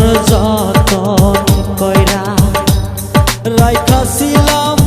যতন কইরা রাইখাছিলাম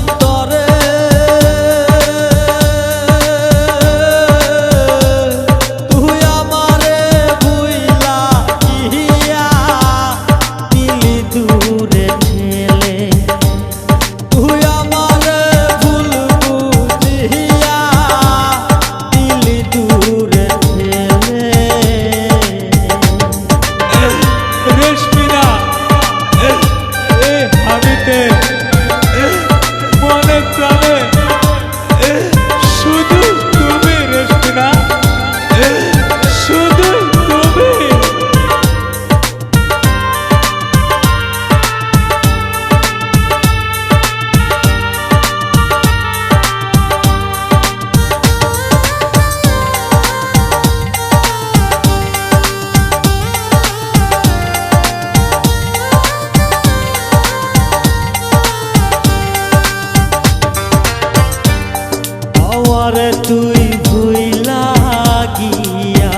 আমারে তুই ভুইলা গিয়া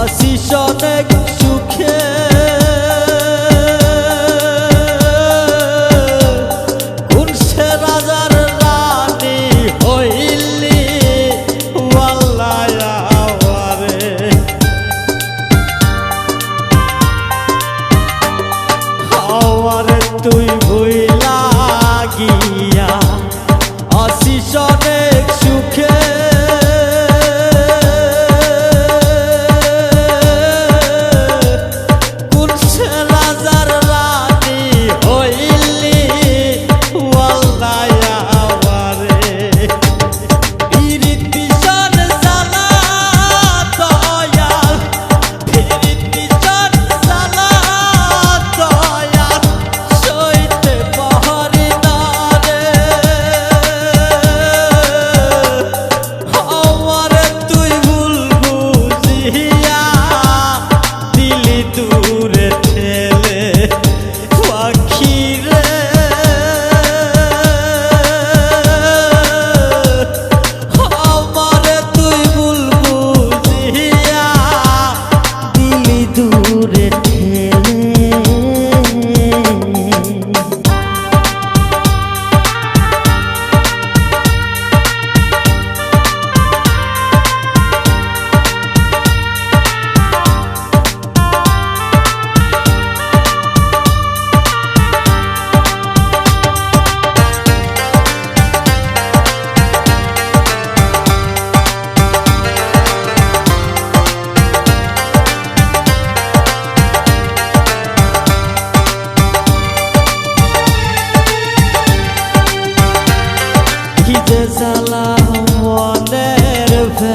আসিস অনেক সুখে। তুই ভুইলা